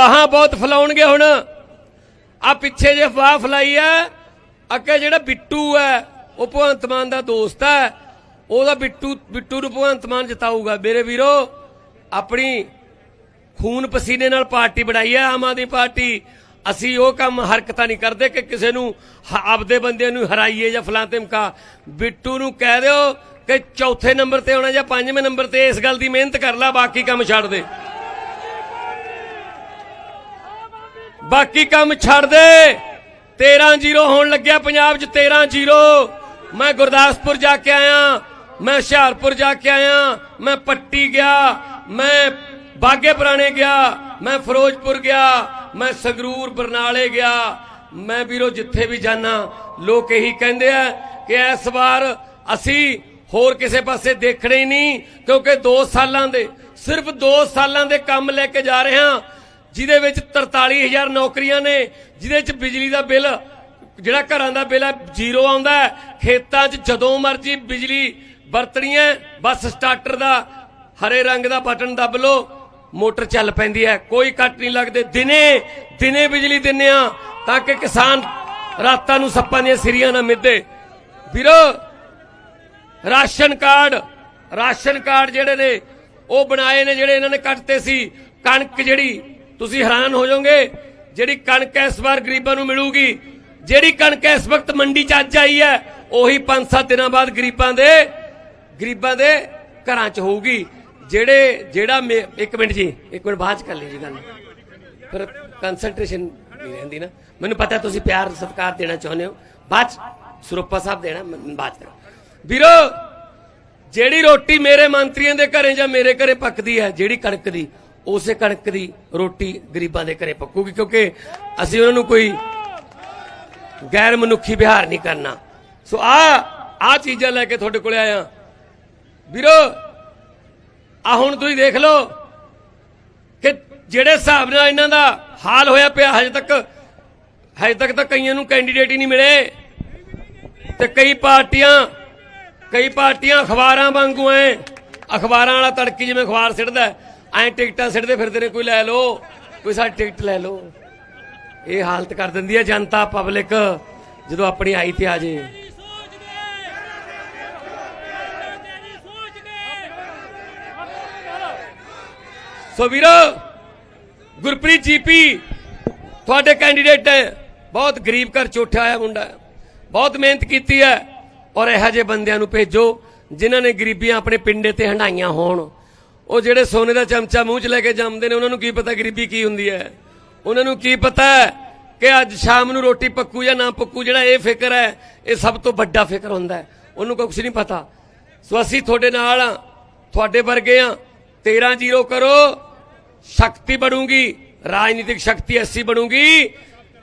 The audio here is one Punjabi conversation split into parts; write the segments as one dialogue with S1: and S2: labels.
S1: ਅਫਵਾਹਾਂ ਬਹੁਤ ਫਲਾਉਣਗੇ ਹੁਣ। ਆ ਪਿੱਛੇ ਜੇ ਅਫਵਾਹ ਫਲਾਈ ਐ, ਅੱਗੇ ਜਿਹੜਾ ਬਿੱਟੂ ਹੈ ਉਹ ਭਗਵੰਤ ਮਾਨ ਦਾ ਦੋਸਤ ਹੈ ਉਹਦਾ ਬਿੱਟੂ ਬਿੱਟੂ ਨੂੰ ਭਗਵੰਤ ਮਾਨ ਜਿਤਾਊਗਾ। ਮੇਰੇ ਵੀਰੋ, ਆਪਣੀ ਖੂਨ ਪਸੀਨੇ ਨਾਲ ਪਾਰਟੀ ਬਣਾਈ ਹੈ ਆਮ ਆਦਮੀ ਪਾਰਟੀ। ਅਸੀਂ ਉਹ ਕੰਮ ਹਰਕਤਾਂ ਨਹੀਂ ਕਰਦੇ ਕਿ ਕਿਸੇ ਨੂੰ ਆਪਦੇ ਬੰਦੇ ਨੂੰ ਹਰਾਈਏ ਜਾਂ ਫਲਾਂ ਧਮਕਾ ਬਿੱਟੂ ਨੂੰ ਕਹਿ ਦਿਓ ਕਿ ਚੌਥੇ ਨੰਬਰ ਤੇ ਆਉਣਾ ਜਾਂ ਪੰਜਵੇਂ ਨੰਬਰ ਤੇ ਇਸ ਗੱਲ ਦੀ ਮਿਹਨਤ ਕਰ ਲੈ, ਬਾਕੀ ਕੰਮ ਛੱਡ ਦੇ। ਬਾਕੀ ਕੰਮ ਛੱਡ ਦੇ। 13-0 ਹੋਣ ਲੱਗਿਆ ਪੰਜਾਬ 'ਚ 13-0 ਮੈਂ ਗੁਰਦਾਸਪੁਰ ਜਾ ਕੇ ਆਇਆ, ਮੈਂ ਹੁਸ਼ਿਆਰਪੁਰ ਜਾ ਕੇ ਆਇਆ, ਮੈਂ ਪੱਟੀ ਗਿਆ, ਮੈਂ ਬਾਗੇ ਪੁਰਾਣੇ ਗਿਆ, ਮੈਂ ਫਿਰੋਜ਼ਪੁਰ ਗਿਆ, ਮੈਂ ਸੰਗਰੂਰ, ਬਰਨਾਲੇ ਗਿਆ। ਮੈਂ ਵੀਰੋ, ਜਿੱਥੇ ਵੀ ਜਾਣਾ ਲੋਕ ਇਹੀ ਕਹਿੰਦੇ ਆ ਕਿ ਇਸ ਵਾਰ ਅਸੀਂ ਹੋਰ ਕਿਸੇ ਪਾਸੇ ਦੇਖਣੇ ਹੀ ਨਹੀਂ, ਕਿਉਂਕਿ 2 ਸਾਲਾਂ ਦੇ, ਸਿਰਫ 2 ਸਾਲਾਂ ਦੇ ਕੰਮ ਲੈ ਕੇ ਜਾ ਰਹੇ ਹਾਂ। ਜਿਹਦੇ ਵਿੱਚ 43000 ਨੌਕਰੀਆਂ ਨੇ, ਜਿਹਦੇ ਚ ਬਿਜਲੀ ਦਾ ਬਿੱਲ, ਜਿਹੜਾ ਘਰਾਂ ਦਾ ਬਿੱਲ ਹੈ, ਜ਼ੀਰੋ ਆਉਂਦਾ ਖੇਤਾਂ 'ਚ ਜਦੋਂ ਮਰਜ਼ੀ ਬਿਜਲੀ ਵਰਤਣੀ ਹੈ, ਬਸ ਸਟਾਰਟਰ ਦਾ ਹਰੇ ਰੰਗ ਦਾ ਬਟਨ ਦੱਬ ਲੋ ਮੋਟਰ ਚੱਲ ਪੈਂਦੀ ਹੈ। ਕੋਈ ਕੱਟ ਨਹੀਂ ਲੱਗਦੇ। ਦਿਨੇ ਦਿਨੇ ਬਿਜਲੀ ਦਿੰਨੇ ਆ, ਤਾਂ ਕਿ ਕਿਸਾਨ ਰਾਤਾਂ ਨੂੰ ਸੱਪਾਂ ਦੀਆਂ ਸਿਰੀਆਂ ਨਾ ਮਿੱਧੇ। ਵੀਰੋ, ਰਾਸ਼ਨ ਕਾਰਡ ਰਾਸ਼ਨ ਕਾਰਡ ਜਿਹੜੇ ਨੇ, ਉਹ ਬਣਾਏ ਨੇ ਜਿਹੜੇ ਇਹਨਾਂ ਨੇ ਕੱਟਤੇ ਸੀ। ਕਣਕ ਜਿਹੜੀ ਤੁਸੀਂ ਹੈਰਾਨ ਹੋ ਜਾਓਗੇ, ਜਿਹੜੀ ਕਣਕ ਇਸ ਵਾਰ ਗਰੀਬਾਂ ਨੂੰ ਮਿਲੂਗੀ, ਜਿਹੜੀ ਕਣਕ ਇਸ ਵਕਤ ਮੰਡੀ 'ਚ ਅੱਜ ਆਈ ਹੈ, ਉਹੀ 5-7 ਦਿਨਾਂ ਬਾਅਦ ਗਰੀਬਾਂ ਦੇ ਗਰੀਬਾਂ ਦੇ ਘਰਾਂ 'ਚ ਹੋਊਗੀ। ਜਿਹੜੇ, ਜਿਹੜਾ ਇੱਕ ਮਿੰਟ ਜੀ, ਇੱਕ ਮਿੰਟ ਬਾਅਦ ਕਰ ਲਈ ਜੀ ਗੱਲ। ਪਰ ਕਨਸੈਂਟਰੇਸ਼ਨ ਨਹੀਂ ਰਹਿੰਦੀ ਨਾ। ਮੈਨੂੰ ਪਤਾ ਤੁਸੀਂ ਪਿਆਰ, ਸਤਿਕਾਰ ਦੇਣਾ ਚਾਹੁੰਦੇ ਹੋ। ਬਾਅਦ 'ਚ, ਸਰੂਪਾ ਸਾਹਿਬ ਦੇਣਾ ਬਾਅਦ 'ਚ ਵੀਰੋ, ਜਿਹੜੀ ਰੋਟੀ ਮੇਰੇ ਮੰਤਰੀਆਂ ਦੇ ਘਰੇ ਜਾਂ ਮੇਰੇ ਘਰੇ ਪੱਕਦੀ ਹੈ, ਜਿਹੜੀ ਕਣਕ ਦੀ ਉਸੇ ਕਣਕ ਦੀ ਰੋਟੀ ਗਰੀਬਾਂ ਦੇ ਘਰੇ ਪੱਕੂਗੀ, ਕਿਉਂਕਿ ਅਸੀਂ ਉਹਨਾਂ ਨੂੰ ਕੋਈ ਗੈਰ ਮਨੁੱਖੀ ਵਿਹਾਰ ਨਹੀਂ ਕਰਨਾ। ਸੋ ਆ ਆ ਚੀਜ਼ਾਂ ਲੈ ਕੇ ਤੁਹਾਡੇ ਕੋਲੇ ਆਇਆ। ਵੀਰੋ, ਆ ਹੁਣ ਤੁਸੀਂ ਦੇਖ ਲਓ ਕਿ ਜਿਹੜੇ ਹਿਸਾਬ ਨਾਲ ਇਹਨਾਂ ਦਾ ਹਾਲ ਹੋਇਆ ਪਿਆ, ਹਜੇ ਤੱਕ ਹਜੇ ਤੱਕ ਤਾਂ ਕਈਆਂ ਨੂੰ ਕੈਂਡੀਡੇਟ ਹੀ ਨਹੀਂ ਮਿਲੇ। ਤੇ ਕਈ ਪਾਰਟੀਆਂ ਕਈ ਪਾਰਟੀਆਂ ਅਖਬਾਰਾਂ ਵਾਂਗੂ ਐ, ਅਖਬਾਰਾਂ ਵਾਲਾ ਤੜਕੀ ਜਿਵੇਂ ਅਖਬਾਰ ਸਿੱਟਦਾ ਐ ਟਿਕਟਾਂ ਸਿੱਟਦੇ ਫਿਰਦੇ ਨੇ, ਕੋਈ ਲੈ ਲਓ, ਕੋਈ ਸਾਡੀ ਟਿਕਟ ਲੈ ਲਓ। ਇਹ ਹਾਲਤ ਕਰ ਦਿੰਦੀ ਹੈ ਜਨਤਾ ਪਬਲਿਕ, ਜਦੋਂ ਆਪਣੀ ਆਈ ਤੇ ਆ ਜੇ। ਸੋ ਵੀਰੋ, ਗੁਰਪ੍ਰੀਤ ਜੀਪੀ ਤੁਹਾਡੇ ਕੈਂਡੀਡੇਟ ਹੈ ਬਹੁਤ ਗਰੀਬ ਘਰ ਚੋਠਾ ਆਇਆ ਮੁੰਡਾ। ਬਹੁਤ ਮਿਹਨਤ ਕੀਤੀ ਹੈ, ਔਰ ਇਹੋ ਜਿਹੇ ਬੰਦਿਆਂ ਨੂੰ ਭੇਜੋ, ਜਿਨ੍ਹਾਂ ਨੇ ਗਰੀਬੀਆਂ ਆਪਣੇ ਪਿੰਡੇ ਤੇ ਹੰਡਾਈਆਂ ਹੋਣ। ਉਹ ਜਿਹੜੇ ਸੋਨੇ ਦਾ ਚਮਚਾ ਮੂੰਹ 'ਚ ਲੈ ਕੇ ਜੰਮਦੇ ਨੇ, ਉਹਨਾਂ ਨੂੰ ਕੀ ਪਤਾ ਗਰੀਬੀ ਕੀ ਹੁੰਦੀ ਹੈ? ਉਹਨਾਂ ਨੂੰ ਕੀ ਪਤਾ ਕਿ ਅੱਜ ਸ਼ਾਮ ਨੂੰ ਰੋਟੀ ਪੱਕੂ ਜਾਂ ਨਾ ਪੱਕੂ, ਜਿਹੜਾ ਇਹ ਫਿਕਰ ਹੈ, ਇਹ ਸਭ ਤੋਂ ਵੱਡਾ ਫਿਕਰ ਹੁੰਦਾ ਹੈ। ਉਹਨੂੰ ਕੁਝ ਨਹੀਂ ਪਤਾ। ਸੋ ਅਸੀਂ ਤੁਹਾਡੇ ਨਾਲ ਆ ਤੁਹਾਡੇ ਵਰਗੇ ਆ 13 ਜ਼ੀਰੋ ਕਰੋ। ਸ਼ਕਤੀ ਬਣੂਗੀ, ਰਾਜਨੀਤਿਕ ਸ਼ਕਤੀ ਐਸੀ ਬਣੂਗੀ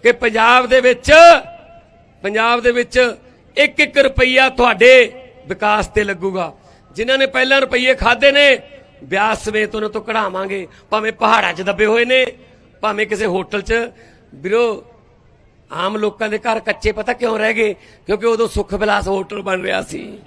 S1: ਕਿ ਪੰਜਾਬ ਦੇ ਵਿੱਚ, ਪੰਜਾਬ ਦੇ ਵਿੱਚ ਇੱਕ ਇੱਕ ਰੁਪਈਆ ਤੁਹਾਡੇ ਵਿਕਾਸ ਤੇ ਲੱਗੂਗਾ। ਜਿਨ੍ਹਾਂ ਨੇ ਪਹਿਲਾਂ ਰੁਪਈਏ ਖਾਦੇ ਨੇ ਵਿਆਸ ਸਮੇਤ ਉਹਨਾਂ ਤੋਂ ਕਢਾਵਾਂਗੇ। ਭਾਵੇਂ ਪਹਾੜਾਂ 'ਚ ਦੱਬੇ ਹੋਏ ਨੇ, ਭਾਵੇਂ ਕਿਸੇ ਹੋਟਲ 'ਚ। ਵੀਰੋ, ਆਮ ਲੋਕਾਂ ਦੇ ਘਰ ਕੱਚੇ ਪਤਾ ਕਿਉਂ ਰਹਿ ਗਏ? ਕਿਉਂਕਿ ਉਦੋਂ ਸੁੱਖ ਵਿਲਾਸ ਹੋਟਲ ਬਣ ਰਿਹਾ ਸੀ।